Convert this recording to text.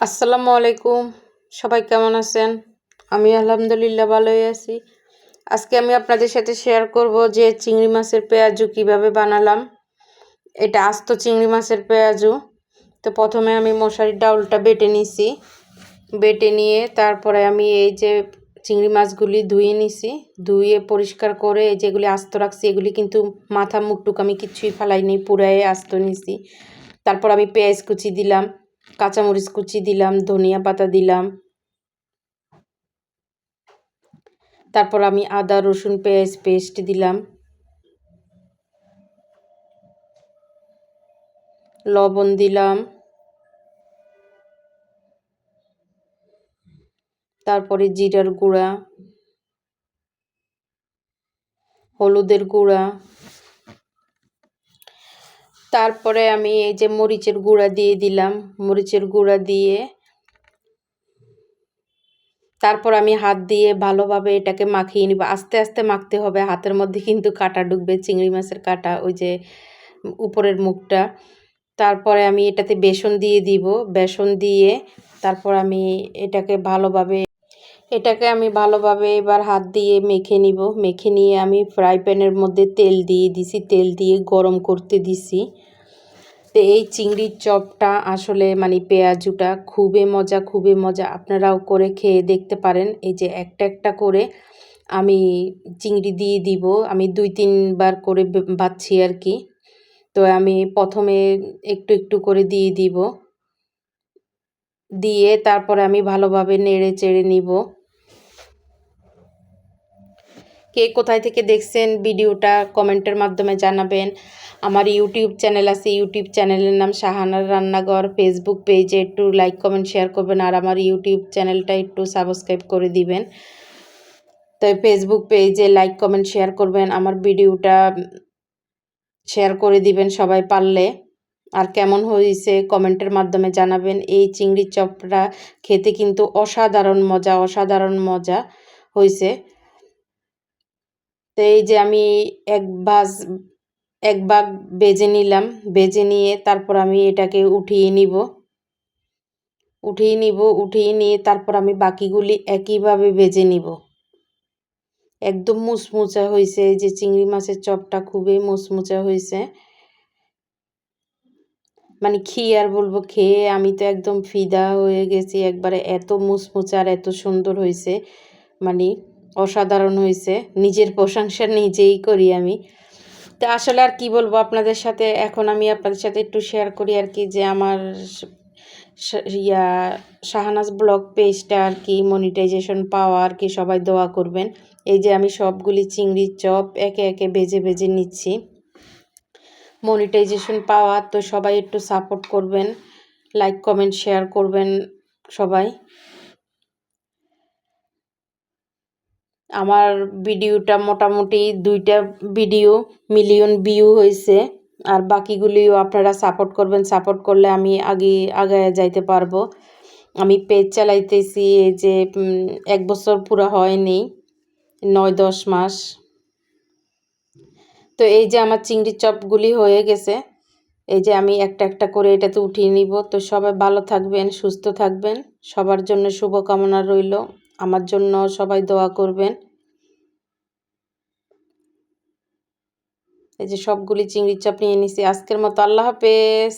আসসালামু আলাইকুম। সবাই কেমন আছেন? আমি আলহামদুলিল্লাহ ভালোই আছি। আজকে আমি আপনাদের সাথে শেয়ার করব যে চিংড়ি মাছের পেঁয়াজু কীভাবে বানালাম। এটা আস্ত চিংড়ি মাছের পেঁয়াজু। তো প্রথমে আমি মশারির ডাউলটা বেটে নিছি। বেটে নিয়ে তারপরে আমি এই যে চিংড়ি মাছগুলি ধুয়ে নিছি। ধুয়ে পরিষ্কার করে যেগুলি আস্ত রাখছি, এগুলি কিন্তু মাথা মুখটুক আমি কিছুই ফেলাইনি, পুরাই আস্ত নিছি। তারপর আমি পেঁয়াজ কুচি দিলাম। কাঁচামরিচ কুচি দিলাম, ধনিয়া পাতা দিলাম। তারপর আমি আদা, রসুন, পেঁয়াজ পেস্ট দিলাম। লবণ দিলাম। তারপরে জিরার গুঁড়া, হলুদের গুঁড়া। তারপরে আমি এই যে মরিচের গুঁড়া দিয়ে দিলাম। মরিচের গুঁড়া দিয়ে তারপর আমি হাত দিয়ে ভালোভাবে এটাকে মাখিয়ে নিব। আস্তে আস্তে মাখতে হবে। হাতের মধ্যে কিন্তু কাটা ঢুকবে, চিংড়ি মাছের কাটা, ওই যে উপরের মুখটা। তারপরে আমি এটাতে বেসন দিয়ে দিব। বেসন দিয়ে তারপর আমি এটাকে ভালোভাবে, এটাকে আমি ভালোভাবে এবার হাত দিয়ে মেখে নিব। মেখে নিয়ে আমি ফ্রাই প্যানের মধ্যে তেল দিয়ে দিছি। তেল দিয়ে গরম করতে দিছি। তো এই চিংড়ির চপটা আসলে মানে পেঁয়াজুটা খুবই মজা খুবই মজা। আপনারাও করে খেয়ে দেখতে পারেন। এই যে একটা একটা করে আমি চিংড়ি দিয়ে দিব। আমি দুই, তিনবার করে বাচ্ছি আর কি। তো আমি প্রথমে একটু একটু করে দিয়ে দিব। দিয়ে তারপরে আমি ভালোভাবে নেড়ে চেড়ে নিব। কে কোথায় থেকে দেখছেন, ভিডিওটা কমেন্টের মাধ্যমে জানাবেন। আমার ইউটিউব চ্যানেল আছে, ইউটিউব চ্যানেলের নাম শাহানার রান্নাঘর। ফেসবুক পেজে একটু লাইক কমেন্ট শেয়ার করবেন আর আমার ইউটিউব চ্যানেলটা একটু সাবস্ক্রাইব করে দিবেন। তো ফেসবুক পেজে লাইক কমেন্ট শেয়ার করবেন। আমার ভিডিওটা শেয়ার করে দিবেন সবাই পারলে। আর কেমন হয়েছে কমেন্টের মাধ্যমে জানাবেন। এই চিংড়ি চপটা খেতে কিন্তু অসাধারণ মজা অসাধারণ মজা হয়েছে। তো এই যে আমি এক ভাজ, এক ভাগ বেজে নিলাম, বেজে নিয়ে তারপর আমি এটাকে উঠিয়ে নিব। উঠিয়ে নিব, উঠিয়ে নিয়ে তারপর আমি বাকিগুলি একইভাবে বেজে নিব। একদম মুচমুচা হয়েছে যে চিংড়ি মাছের চপটা খুবই মুচমুচা হয়েছে। মানে খেয়ে আর বলব, খেয়ে আমি তো একদম ফিদা হয়ে গেছি, একবারে এত মুচমুচা আর এত সুন্দর হয়েছে। মানে অসাধারণ হয়েছে নিজের প্রশংসা নিজেই করি আমি। তো আসলে আর কি বলব আপনাদের সাথে? এখন আমি আপনাদের সাথে একটু শেয়ার করি আর কি যে আমার ইয়া শাহানাজ ব্লগ পেজটা আর কি মনিটাইজেশন পাওয়া আর কি সবাই দোয়া করবেন। এই যে আমি সবগুলি চিংড়ির চপ একে একে বেজে বেজে নিচ্ছি। মনিটাইজেশন পাওয়া তো সবাই একটু সাপোর্ট করবেন। লাইক কমেন্ট শেয়ার করবেন সবাই। আমার ভিডিওটা মোটামুটি দুইটা ভিডিও মিলিয়ন ভিউ হয়েছে। আর বাকিগুলিও আপনারা সাপোর্ট করবেন। সাপোর্ট করলে আমি আগে, আগায় যাইতে পারব। আমি পেজ চালাইতেছি, এই যে এক বছর পুরো হয়নি, নয়, দশ মাস। তো এই যে আমার চিংড়ি চপগুলি হয়ে গেছে, এই যে আমি একটা একটা করে এটাতে উঠিয়ে নিব। তো সবাই ভালো থাকবেন, সুস্থ থাকবেন। সবার জন্য শুভকামনা রইল। আমার জন্য সবাই দোয়া করবেন। এই যে সবগুলি চিংড়ির চাপ নিয়ে নিছি। আজকের মতো আল্লাহ হাফেজ।